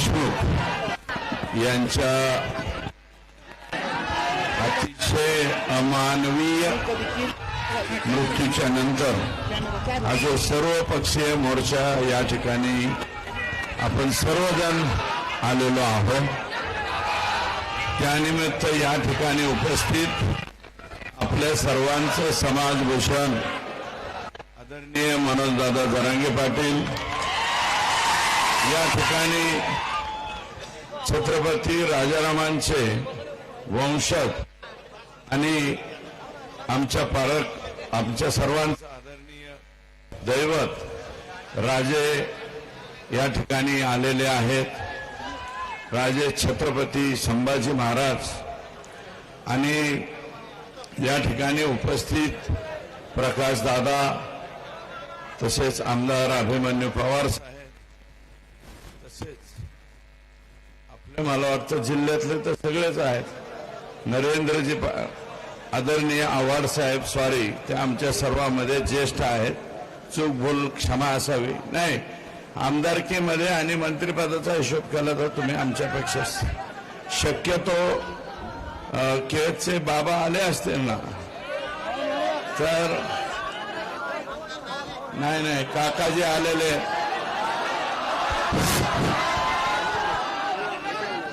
देशमुख यांच्या अतिशय अमानवीय मृत्यूच्या नंतर हा जो सर्वपक्षीय मोर्चा या ठिकाणी आपण सर्वजण आलेलो आहोत. त्यानिमित्त या ठिकाणी उपस्थित आपल्या सर्वांचं समाजभूषण आदरणीय मनोजदादा जरांगे पाटील. या ठिकाणी छत्रपती राजारामांचे वंशज आणि आमच्या पालक आमच्या सर्वांचं आदरणीय दैवत राजे या ठिकाणी आलेले आहेत. राजे छत्रपती संभाजी महाराज आणि या ठिकाणी उपस्थित प्रकाश दादा तसेच आमदार अभिमन्यू पवार साहेब तसेच आपले मला वाटतं जिल्ह्यातले तर सगळेच आहेत. नरेंद्रजी आदरणीय आव्हाड साहेब सॉरी ते आमच्या सर्वांमध्ये ज्येष्ठ आहेत. चूक भूल क्षमा असावी. नाही आमदारकीमध्ये आणि मंत्रिपदाचा हिशोब केला तर तुम्ही आमच्यापेक्षा शक्यतो अ, केळचे बाबा आले असतील ना. तर नाही नाही काकाजी आलेले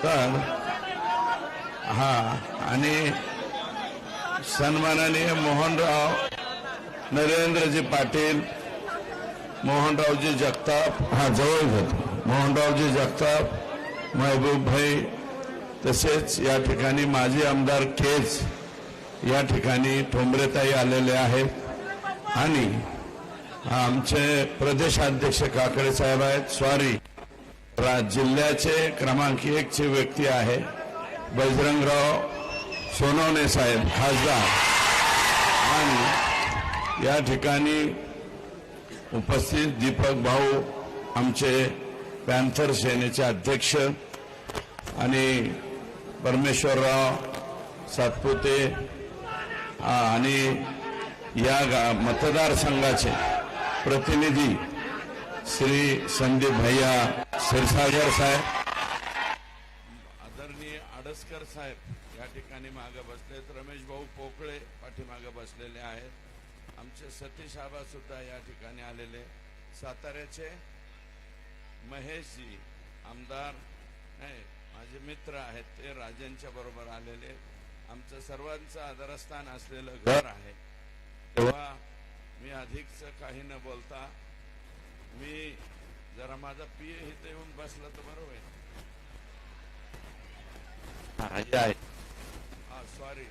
तर हा आणि सन्माननीय मोहनराव नरेंद्रजी पाटील मोहनरावजी जगताप हा जवळ घेतो मोहनरावजी जगताप महबूब भाई तसेच या ठिकाणी माजी आमदार केज या ठिकाणी ठोंबरेताई आलेले आहेत. आणि आमचे प्रदेशाध्यक्ष काकडे साहेब आहेत स्वारी. जिल्ह्याचे क्रमांक एक चे व्यक्ती आहे बजरंगराव सोनवणे साहेब खासदार. आणि या ठिकाणी उपस्थित दीपक भाऊ आमचे पॅन्थर सेनेचे अध्यक्ष आणि परमेश्वरराव सातपुते आणि या गा- मतदारसंघाचे प्रतिनिधी श्री संदीप भैया सिरसागर साहेब. आदरणीय आडसकर साहेब या ठिकाणी मागे बसलेत. रमेश भाऊ पोकळे पाठीमागे बसलेले आहेत. आमचे सतीश आबा सुद्धा या ठिकाणी आलेले. साताऱ्याचे महेशजी आमदार नाही माझे मित्र आहेत ते राजांच्या बरोबर आलेले. आमचं सर्वांचं आदरस्थान असलेलं घर आहे. तेव्हा मी अधिकच काही न बोलता मी जरा माझा पी इथे येऊन बसला तर बरोबर आहे. हा सॉरी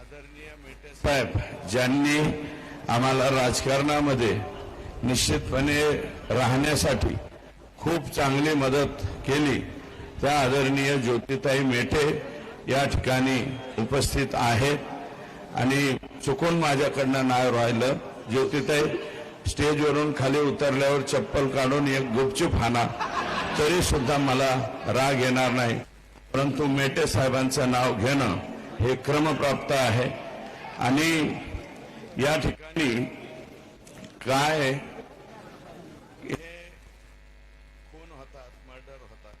आदरणीय मेटे साहेब ज्यांनी आम्हाला राजकारणामध्ये निश्चितपणे राहण्यासाठी खूप चांगली मदत केली त्या आदरणीय ज्योतिताई मेटे या ठिकाणी उपस्थित आहेत. आणि चुकून माझ्याकडनं नाव राहिलं. ज्योतिताई स्टेजवरून खाली उतरल्यावर चप्पल काढून एक गुपचूप हाना. तरी सुद्धा मला राग येणार नाही. परंतु मेटे साहेबांचं नाव घेणं हे क्रमप्राप्त आहे. आणि या ठिकाणी काय खून होतात? मर्डर होतात.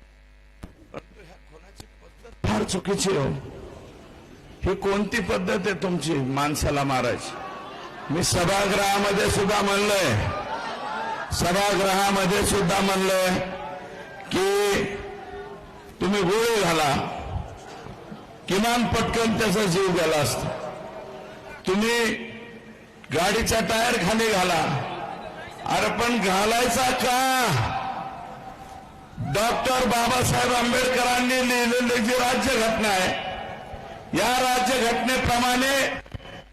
परंतु ह्या खुनाची पद्धत फार चुकीची हो. ही कोणती पद्धत आहे तुमची माणसाला मारायची? मी सभागृहामध्ये सुद्धा म्हणलंय. सभागृहामध्ये सुद्धा म्हणलंय की तुम्ही गोळी घाला. किमान पटकन त्याचा जीव गेला असता. तुम्ही गाडीचा टायर खाली घाला. अरे पण घालायचा का? डॉक्टर बाबासाहेब आंबेडकरांनी लिहिलेली जी राज्यघटना आहे या राज्यघटनेप्रमाणे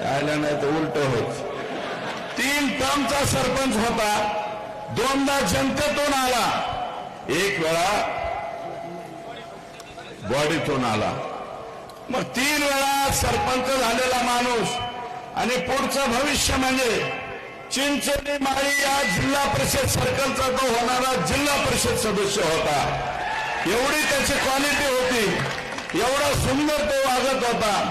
आल्या नाही तर उलट होत. तीन टर्मचा सरपंच होता. दोनदा जनतेतून आला. एक वेळा बॉडीतून आला. मग तीन वेळा सरपंच झालेला माणूस. आणि पुढचं भविष्य म्हणजे चिंचोली माळी या जिल्हा परिषद सर्कलचा तो होणारा जिल्हा परिषद सदस्य होता. एवढी त्याची क्वालिटी होती. एवढा सुंदर तो वागत होता.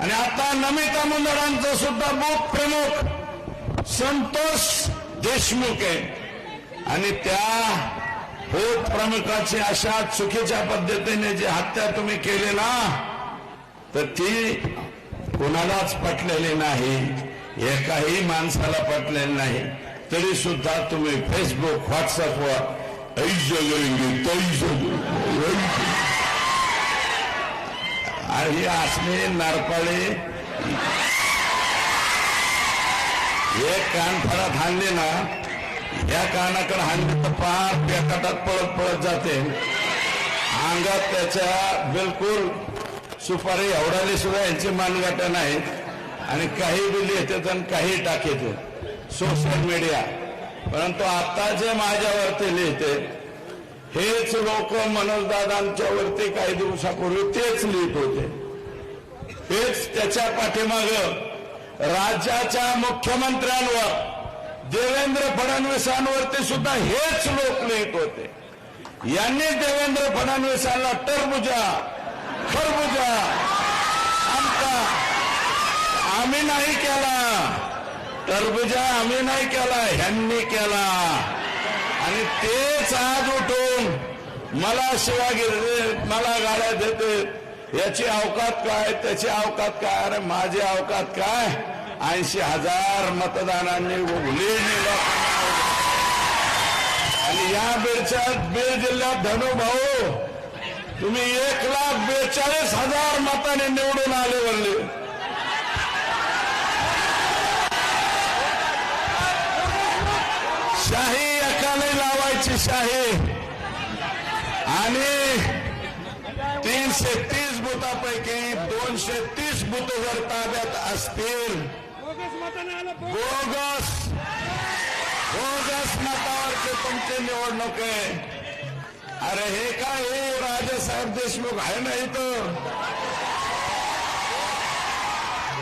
आणि आता नमिता मुंदडांचं सुद्धा बूथ प्रमुख संतोष देशमुख. आहे आणि त्या बूथ प्रमुखाची अशा चुकीच्या पद्धतीने जी हत्या तुम्ही केली ना तर ती कोणालाच पटलेली नाही. एकाही माणसाला पटलेली नाही. तरी सुद्धा तुम्ही फेसबुक व्हॉट्सअपवर ऐ जगेंगे करेंगे तैश आणि असले नारपाळे. एक कान फळात हाणले ना या कानाकडे हाणले तर पार पेकाटात पळत पळत जाते. अंगात त्याच्या बिलकुल सुपारी एवढाले सुद्धा यांची मानगाटा नाहीत आणि काही बी येतात आणि काही टाकेत सोशल मीडिया परंतु आता जे माझ्यावरती लिहिते हेच लोक मनोजदादांच्या वरती काही दिवसापूर्वी तेच लिहित होते. हेच त्याच्या पाठीमाग राज्याच्या मुख्यमंत्र्यांवर देवेंद्र फडणवीसांवरती सुद्धा हेच लोक लिहित होते. यांनी देवेंद्र फडणवीसांना टरबुजा खरबुजा आमचा आम्ही नाही केला टरबुजा आम्ही नाही केला ह्यांनी केला. आणि तेच आज उठून मला सेवा गिरते मला गाड्या देते. याची अवकात काय त्याची अवकात काय? अरे माझी अवकात काय? ऐंशी हजार मतदानांनी उघली आणि या बेडच्या बीड जिल्ह्यात धनुभाऊ तुम्ही एक लाख बेचाळीस हजार मताने निवडून आले वरले शाही एकाने लावायची शाही. आणि तीनशे तीस बुथापैकी दोनशे तीस बुथ जर ताब्यात असतील बोगस बोगस. मतावरची तुमची निवडणूक आहे. अरे हे काय हे? राजासाहेब देशमुख आहे ना इथं?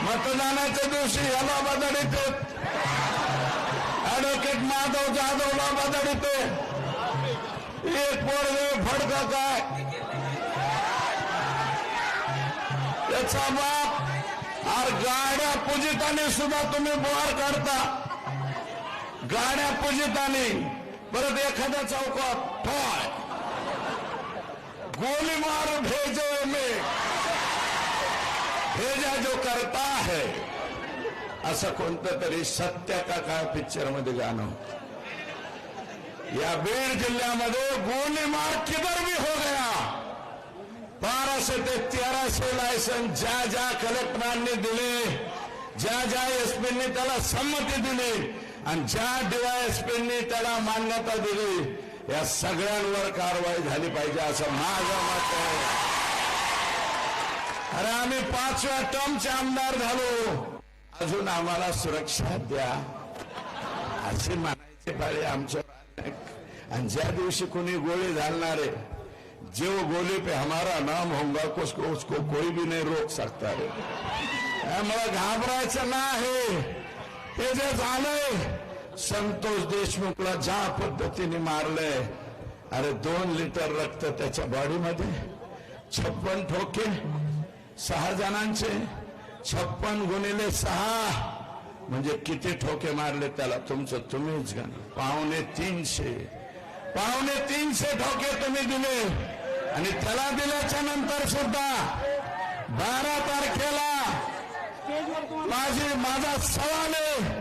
मतदानाच्या दिवशी याला बदलित ऍडव्होकेट माधव जाधवला बदलित एक पोरग फडका काय? याचा बाप आर गाड्या पूजिताने सुद्धा तुम्ही बोर काढता. गाड्या पूजिताने. परत एखाद्या चौकात ठोय. गोली मार भेजो मे. भेजा जो करता है असं कोणतं तरी सत्य का काय पिक्चरमध्ये गाणं होतं. या बीड जिल्ह्यामध्ये गोलीमार किधर भी हो गया. बाराशे ते तेराशे लायसन ज्या ज्या कलेक्टरांनी दिले ज्या ज्या एसपींनी त्याला संमती दिली आणि ज्या डीवायएसपींनी त्याला मान्यता दिली या सगळ्यांवर कारवाई झाली पाहिजे असं माझं मत आहे. अरे आम्ही पाचव्या टर्मचे आमदार झालो. अजून आम्हाला सुरक्षा द्या असे म्हणायची पाळी आमच्या आणि ज्या दिवशी कोणी गोळी घालणार आहे जो गोली पे हमारा नाम होगा उसको उसको कोई भी नहीं रोक सकता रे मला घाबरायचं नाही. हे जे झालंय संतोष देशमुखला ज्या पद्धतीने मारलंय अरे दोन लिटर रक्त त्याच्या बॉडीमध्ये छप्पन ठोके सहा जणांचे छप्पन गुणिले सहा म्हणजे किती ठोके मारले त्याला? तुमचं तुम्हीच घ्या. पावणे तीनशे. पावणे तीनशे ठोके तुम्ही दिले. आणि त्याला दिल्याच्या नंतर सुद्धा बारा तारखेला माझी माझा सवाल आहे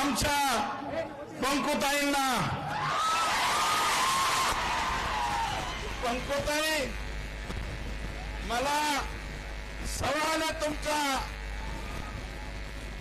आमच्या पंकुताईंना. पंकुताई मला सवाल आहे तुमचा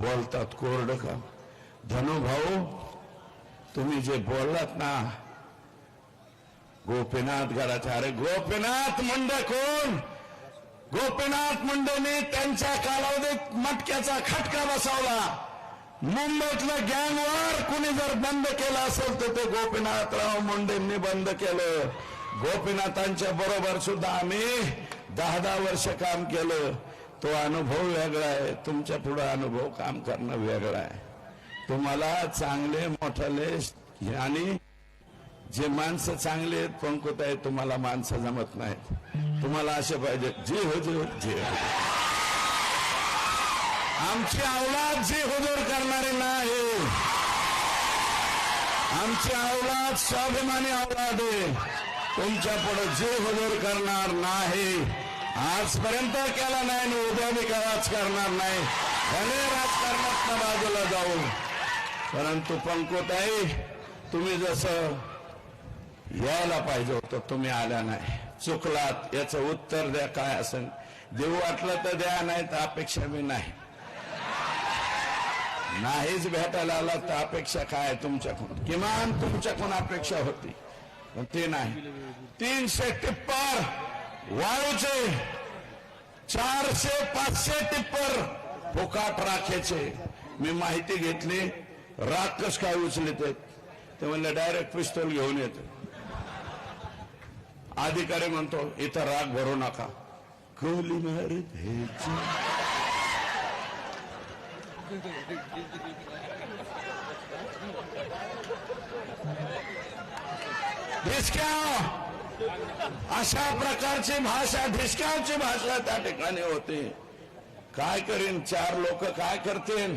बोलतात कोरड का? धनुभाऊ तुम्ही जे बोललात ना गोपीनाथ गडाच्या अरे गोपीनाथ मुंडे कोण? गोपीनाथ मुंडेने त्यांच्या कालावधीत मटक्याचा खटका बसवला. मुंबईतलं गँगवार कुणी जर बंद केलं असेल तर ते गोपीनाथराव मुंडेंनी बंद केलं. गोपीनाथांच्या बरोबर सुद्धा आम्ही दहा दहा वर्ष काम केलं. तो अनुभव वेगळा आहे. तुमच्या पुढं अनुभव काम करणं वेगळं आहे. तुम्हाला चांगले मोठाले आणि जे माणसं चांगले आहेत पंकुत आहे तुम्हाला माणसं जमत नाहीत. तुम्हाला असे पाहिजे जे हो जे हो, हुजूर. हो. आमची औलाद जे हो, हुजूर करणारे नाही. आमची औलाद स्वाभिमानी औलाद आहे. तुमच्यापुढे जे हुजूर करणार नाही. आजपर्यंत केला नाही आणि उद्या मी केव्हाच करणार नाही. भले राजकारणात बाजूला जाऊ परंतु पंकोताई तुम्ही जसं यायला पाहिजे होतं तुम्ही आल्या नाही. चुकलात याचं उत्तर द्या काय असेल. देऊ वाटलं तर द्या नाही तर अपेक्षा मी नाही. नाहीच भेटायला आला तर अपेक्षा काय तुमच्याकडून? किमान तुमच्याकडून अपेक्षा होती. पण ते नाही. तीनशे टिप्पर! वाळूचे चारशे पाचशे टिप्पर फुकाट राखेचे. मी माहिती घेतली राख कस काय उचलित ते म्हणले डायरेक्ट पिस्तोल घेऊन येते. अधिकारी म्हणतो इथं राग भरू नका. कोली मार द्यायची अशा प्रकारची भाषा ढिसक्यावची भाषा त्या ठिकाणी होते. काय करीन? चार लोक काय करतील?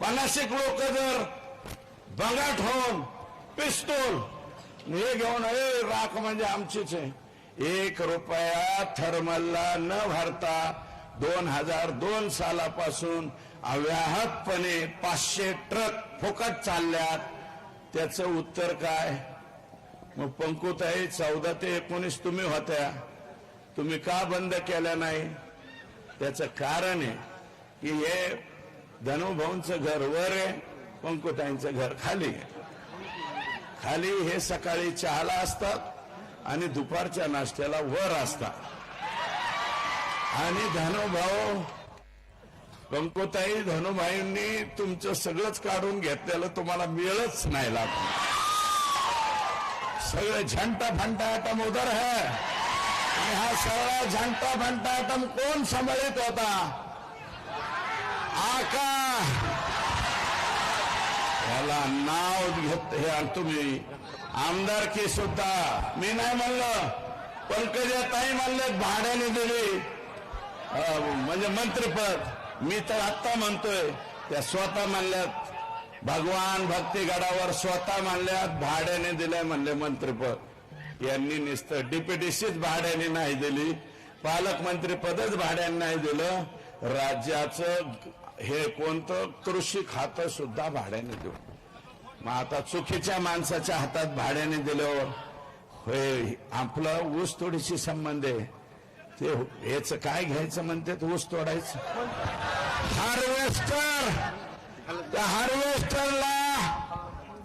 पन्नासिक लोक जर बंगाट होऊन पिस्तूल हे घेऊन ए राख म्हणजे आमचीच आहे. एक रुपया थर्मलला न भरता दोन हजार दोन सालापासून अव्याहतपणे पाचशे ट्रक फुकट चालल्यात. त्याचं उत्तर काय? मग पंकुताई चौदा ते एकोणीस तुम्ही होत्या. तुम्ही का बंद केल्या नाही? त्याचं कारण आहे की हे धनुभाऊंचं घर वर आहे पंकुताईंचं घर खाली खाली हे सकाळी चहाला असतात आणि दुपारच्या नाश्त्याला वर असतात. आणि धनुभाऊ पंकुताई धनुभाईंनी तुमचं सगळंच काढून घेतलेलं तुम्हाला मिळच नाही लागलं सगळे झंटा फंटा आयटम उधर है. आणि हा सगळा झंटा फंटा कोण सांभाळित होता? आका. याला नाव घेत हे तुम्ही. आमदारकी सुद्धा. मी नाही म्हणलं. पंकजा ताई म्हणले भाड्याने दिली. म्हणजे मंत्रिपद. मी तर आत्ता म्हणतोय. त्या स्वतः म्हणल्यात भगवान भक्तीगडावर स्वतः म्हणल्यात भाड्याने दिलंय म्हणले मंत्रीपद. यांनी नुसतं डीपीटीसीच भाड्याने नाही दिली पालकमंत्री पदच भाड्याने नाही दिलं. राज्याचं हे कोणतं कृषी खातं सुद्धा भाड्याने देऊ. मग आता चुकीच्या माणसाच्या हातात भाड्याने दिलं होय आपलं ऊस तोडीशी संबंध आहे. ते याच काय घ्यायचं म्हणते? ऊस तोडायचं. हार्वेस्टर! त्या हार्वेस्टरला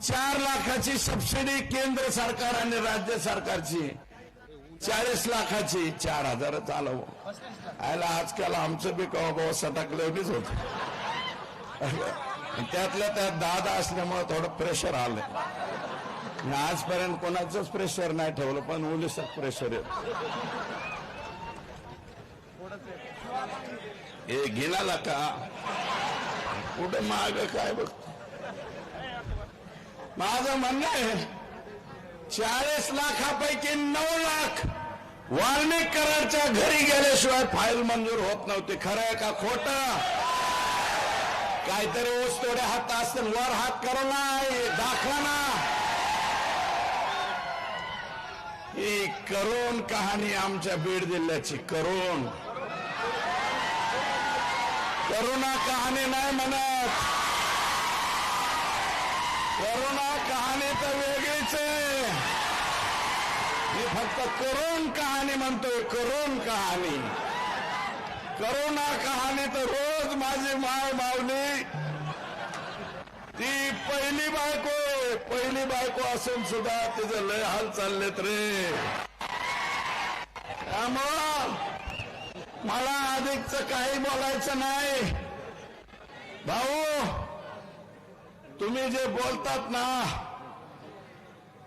चार लाखाची सबसिडी केंद्र सरकार आणि राज्य सरकारची. चाळीस लाखाची चार हजारच आलं आयला आजकाल आमचं बी कवा बाबा सटाकलेवणीच होत. त्यातल्या त्यात दादा असल्यामुळे थोडं प्रेशर आलंय. आजपर्यंत कोणाचंच प्रेशर नाही ठेवलं पण उलिसात प्रेशर येत. हे गेला का? कुठे माग काय बघ. माझं म्हणणं आहे चाळीस लाखापैकी नऊ लाख वाल्मिकरांच्या घरी गेल्याशिवाय फाईल मंजूर होत नव्हती. खरं का खोट? काहीतरी ऊस तोडे हात असतील वर हात करू नाही दाखवा ना. ही करोन कहाणी आमच्या बीड जिल्ह्याची करोन करुणा कहाणी नाही म्हणत. करुणा कहाणी तर वेगळीच आहे. मी फक्त करुण कहाणी म्हणतोय करुण कहाणी. करोना कहाणी तर रोज माझी माय मावली ती पहिली बायको पहिली बायको असून सुद्धा तिचं लय हाल चाललेत रे. त्यामुळं मला अधिकच काही बोलायचं नाही. भाऊ तुम्ही जे बोलतात ना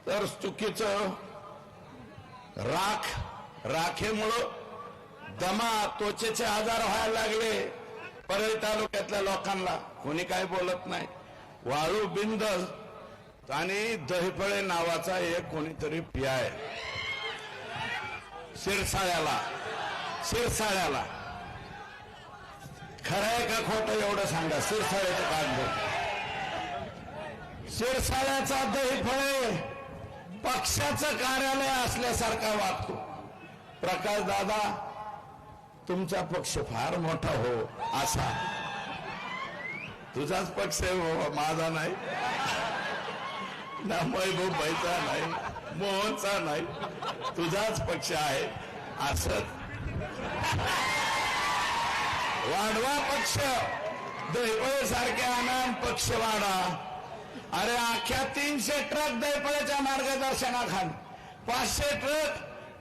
तर चुकीचं. राख राखेमुळं दमा त्वचेचे आजार व्हायला लागले परळी तालुक्यातल्या लोकांना. कोणी काय बोलत नाही. वाळू बिंद आणि दहीफळे नावाचा एक कोणीतरी पियाय शिरसाळ्याला. शिरसाळ्याला. खरं आहे का खोटं एवढं सांगा. शिरसाळ्याचं कागद शिरसाळ्याचा दहीफळे पक्षाचं कार्यालय असल्यासारखा वागतो. प्रकाश दादा तुमचा पक्ष फार मोठा हो असा. तुझाच पक्ष आहे हो माझा नाही. ना महबूबाईचा नाही मोहनचा नाही. तुझाच पक्ष आहे असं. वाढवा पक्ष. दैपळे सारख्या आनंद पक्ष वाढा. अरे अख्ख्या तीनशे ट्रक दैपळेच्या मार्गदर्शनाखाली. पाचशे ट्रक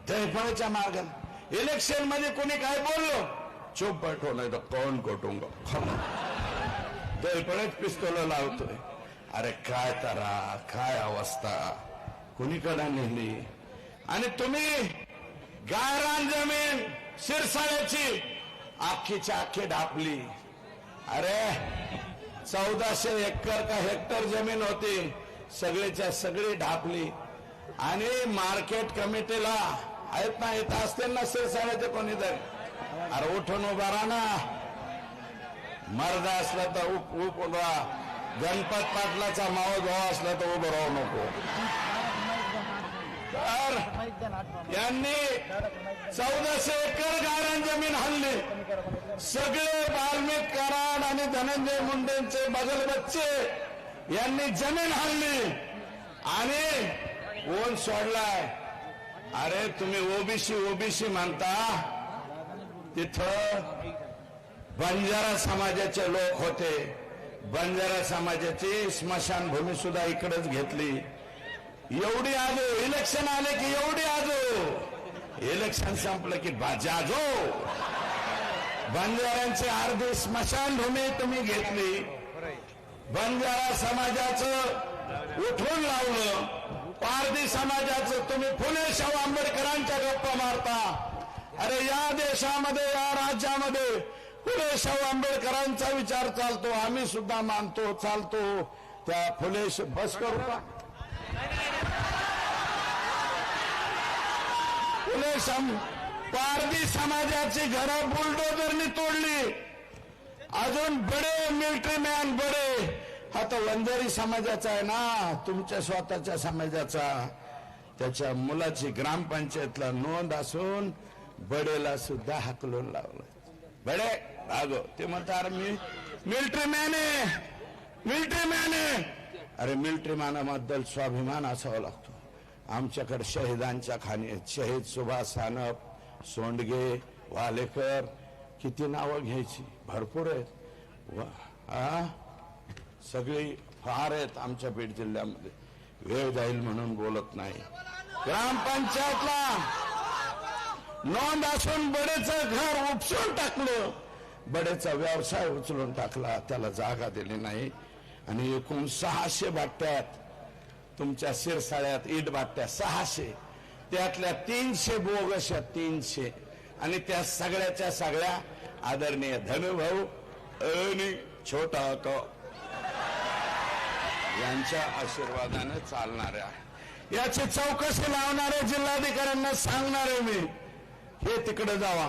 दैपळेच्या मार्ग इलेक्शनमध्ये कोणी काय बोललो? चुप बैठो नाही तर कोण कोटुंग दैपळेच पिस्तोल लावतोय. अरे काय तरा काय अवस्था. कुणीकडे नेली आणि तुम्ही गायरान जमीन शिरसाळ्याची. अख्खीच्या अख्खी ढापली. अरे चौदाशे एकर का हेक्टर जमीन होती. सगळीच्या सगळी ढापली. आणि मार्केट कमिटीला आहेत ना येत असतील ना शिरसाळ्याचे कोणीतरी अरे उठून उभा राहा ना. मर्द असला तर उप उप गणपत पाटलाचा मावळ भाव असला तर उभं राहू नको. तर यांनी चौदाशे एकर गारण जमीन हल्ली सगळे बाल्मिक कराड आणि धनंजय मुंडेंचे बगल बच्चे यांनी जमीन हल्ली आणि ओन सोडलाय. अरे तुम्ही ओबीसी ओबीसी मानता तिथं बंजारा समाजाचे लोक होते. बंजारा समाजाची स्मशानभूमी सुद्धा इकडेच घेतली. एवढी आजो इलेक्शन आले की एवढी आजो. इलेक्शन संपलं की बाजाजो बंजाऱ्यांची अर्धी स्मशानभूमी तुम्ही घेतली. बंजारा समाजाचं उठून लावलं. पारधी समाजाचं तुम्ही फुले शाहू आंबेडकरांच्या गप्पा मारता. अरे या देशामध्ये या राज्यामध्ये फुले शाहू आंबेडकरांचा विचार चालतो. आम्ही सुद्धा मानतो चालतो. त्या फुले भस्कर बस करू का फुले सम पारधी समाजाची घरं बुलडोजरनी तोडली. अजून बडे मिलिटरी मॅन बडे. हा तर वंजारी समाजाचा आहे ना तुमच्या स्वतःच्या समाजाचा. त्याच्या मुलाची ग्रामपंचायतला नोंद असून बडेला सुद्धा हाकलून लावलं. बडे अगो ते म्हणतात अरे मी मिलिटरी मॅन आहे मिलिटरी मॅन आहे अरे मिलिटरी मानाबद्दल स्वाभिमान असावा लागतो. आमच्याकडे शहीदांच्या खाणी आहेत. शहीद सुभाष सानप सोंडगे वालेकर किती नावं घ्यायची? भरपूर आहेत. सगळी फार आहेत आमच्या बीड जिल्ह्यामध्ये. वेळ जाईल म्हणून बोलत नाही. ग्रामपंचायतला नोंद असून बडेचं घर उपसून टाकलं. बडेचा व्यवसाय उचलून टाकला त्याला जागा दिली नाही. आणि एकूण सहाशे बाट्ट्यात तुमच्या शिरसाळ्यात ईट बाट्या सहाशे. त्यातल्या तीनशे बोगस तीनशे. आणि त्या सगळ्याच्या सगळ्या आदरणीय धनुभाऊ आणि छोटा क यांच्या आशीर्वादाने चालणाऱ्या याची चौकशी लावणाऱ्या जिल्हाधिकाऱ्यांना सांगणारे मी. हे तिकडे जावा.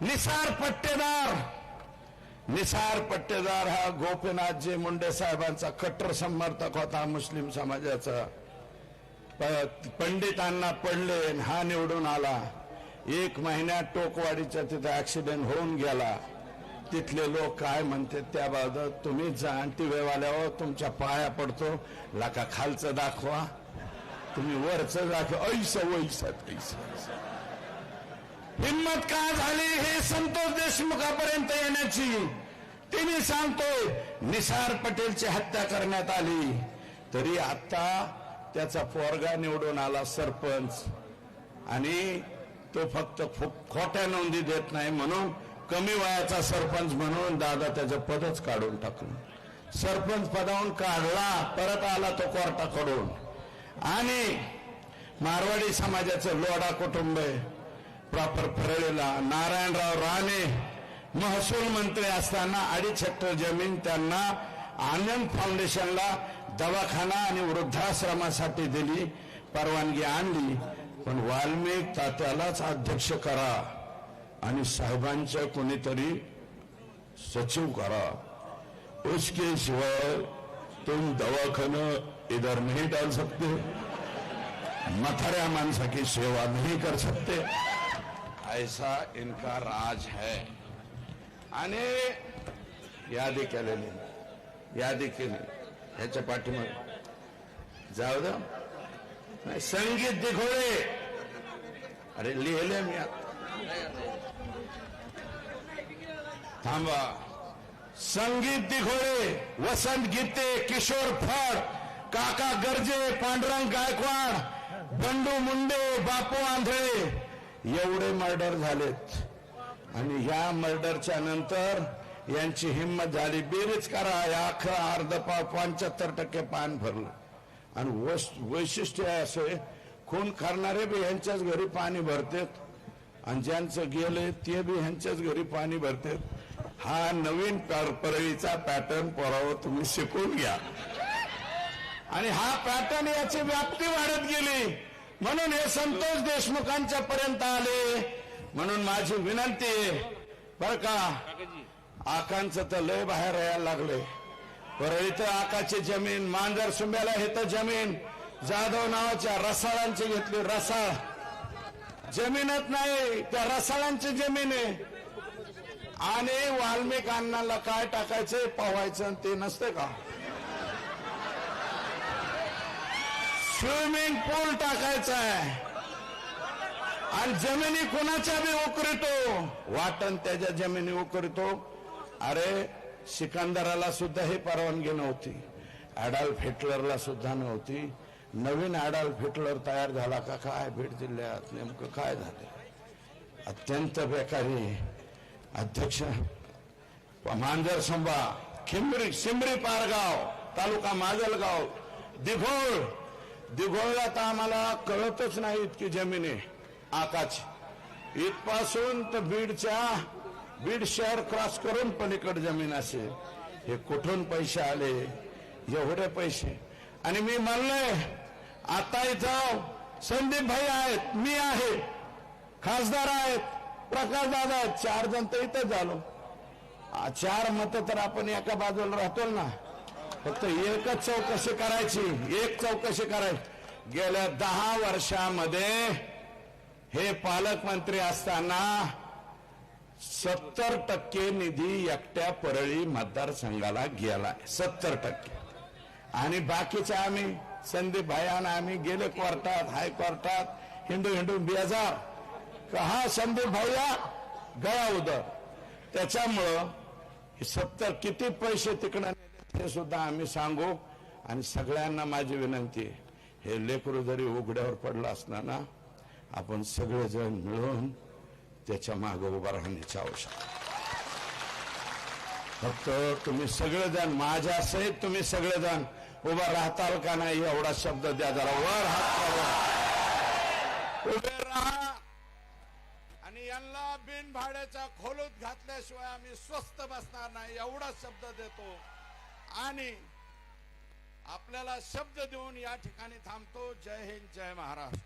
निसार पट्टेदार. निसार पट्टेदार हा गोपीनाथजी मुंडे साहेबांचा कट्टर समर्थक होता मुस्लिम समाजाचा. प- पंडितांना पडले आणि हा निवडून आला. एक महिन्यात टोकवाडीच्या तिथे ऍक्सिडेंट होऊन गेला. तिथले लोक काय म्हणते त्याबाबत तुम्ही जा टीव्हीवाल्यावर हो, तुमच्या पाया पडतो. लाका खालचं दाखवा. तुम्ही वरचं दाखवा. ऐसा वैसा पैसा हिंमत का झाली हे संतोष देशमुखापर्यंत येण्याची? तिने सांगतोय निसार पटेलची हत्या करण्यात आली. तरी आता त्याचा पोरगा निवडून आला सरपंच. आणि तो फक्त खोट्या नोंदी देत नाही म्हणून कमी वयाचा सरपंच म्हणून दादा त्याचं पदच काढून टाकलं. सरपंच पदावून काढला परत आला तो कोर्टाकडून. आणि मारवाडी समाजाचं लोढा कुटुंब आहे. प्रॉपर फरळेला नारायणराव राणे महसूल मंत्री असताना अडीच हेक्टर जमीन त्यांना आनंद फाउंडेशनला दवाखाना आणि वृद्धाश्रमासाठी दिली परवानगी आणली पण वाल्मिक तात्यालाच अध्यक्ष करा आणि साहेबांच्या कोणीतरी सचिव करा उसके शिवाय तुम दवाखाना इधर नहीं डाल सकते मथाऱ्या माणसाची सेवा नाही कर सकते ऐसा इनका राज है। आणि यादी केलेली यादी केली ह्याच्या पाठीमागे. जाऊ द्या नाही संगीत दिघोळे अरे लिहिले मी थांबा. संगीत दिघोळे वसंत गीते किशोर फड काका गर्जे पांडुरंग गायकवाड बंडू मुंडे बापू आंधळे. एवढे मर्डर झालेत आणि ह्या मर्डरच्या नंतर यांची हिंमत झाली. बेरीज करा या अख्खा अर्ध पाव पंच्याहत्तर टक्के पान भरलं. आणि वैशिष्ट्य असे खून करणारे बी ह्यांच्याच घरी पाणी भरतेत. आणि ज्यांचं गेले ते बी ह्यांच्याच घरी पाणी भरतेत. हा नवीन पर- परळीचा पॅटर्न पोरावर तुम्ही शिकून घ्या. आणि हा पॅटर्न याची व्याप्ती वाढत गेली. म्हणून हे संतोष देशमुखांच्या पर्यंत आले. म्हणून माझी विनंती आहे बर का? आकांचं तर लय बाहेर यायला लागले. इथं आकाची जमीन मांजर सुंब्याला हे तर जमीन. जाधव नावाच्या रसाळांची घेतली रसाळ. जमीनच नाही त्या रसाळांची जमीन आहे. आणि वाल्मिक काय टाकायचंय पवायचं आणि ते नसते का? स्विमिंग पूल टाकायचा आहे. आणि जमिनी कोणाच्या बी उकरतो? वाटण त्याच्या जमिनी उकरतो. अरे सिकंदराला सुद्धा ही परवानगी नव्हती. अडाल्फ हिटलरला सुद्धा नव्हती. नवीन अडाल्फ हिटलर तयार झाला का काय? बीड जिल्ह्यात नेमकं काय झालं? अत्यंत बेकारी. अध्यक्ष मांजर संभा खिंबरी सिंबरी पारगाव तालुका माजलगाव दिघोळ दिघोळला तर आम्हाला कळतच नाही इतकी जमीन आहे आकाश इथपासून तर बीडच्या बीड शहर क्रॉस करून पलीकड जमीन असेल हे कुठून पैसे आले? एवढे पैसे. आणि मी म्हणलंय आता इथं संदीप भाई आहेत मी आहे. खासदार आहेत प्रकाश दादा आहेत. चार जण तर इथंच झालो. चार मत तर आपण एका बाजूला राहतो ना. फक्त एकच चौकशी करायची एक चौकशी करायची गेल्या दहा वर्षामध्ये हे पालकमंत्री असताना सत्तर टक्के निधी एकट्या परळी मतदारसंघाला गेलाय सत्तर टक्के. आणि बाकीच्या आम्ही संदीप भायान आम्ही गेले कोर्टात हायकोर्टात हिंडू हिंडू बेजार. का हा संदीप भैया गया उदर. त्याच्यामुळं सत्तर किती पैसे तिकडं ते सुद्धा आम्ही सांगू आणि सगळ्यांना माझी विनंती हे लेकरू जरी उघड्यावर पडलं असणार ना आपण सगळेजण मिळून त्याच्यामागे उभा राहण्याची आवश्यकता फक्त तुम्ही सगळेजण माझ्या सहित तुम्ही सगळेजण उभा राहताल का नाही एवढा शब्द द्या जरा वर हात करा. उभे राहा. आणि यांना बिन भाड्याच्या खोलूत घातल्याशिवाय आम्ही स्वस्त बसणार नाही एवढा शब्द देतो. आणि आपल्याला शब्द देऊन या ठिकाणी थांबतो. जय हिंद जय महाराष्ट्र.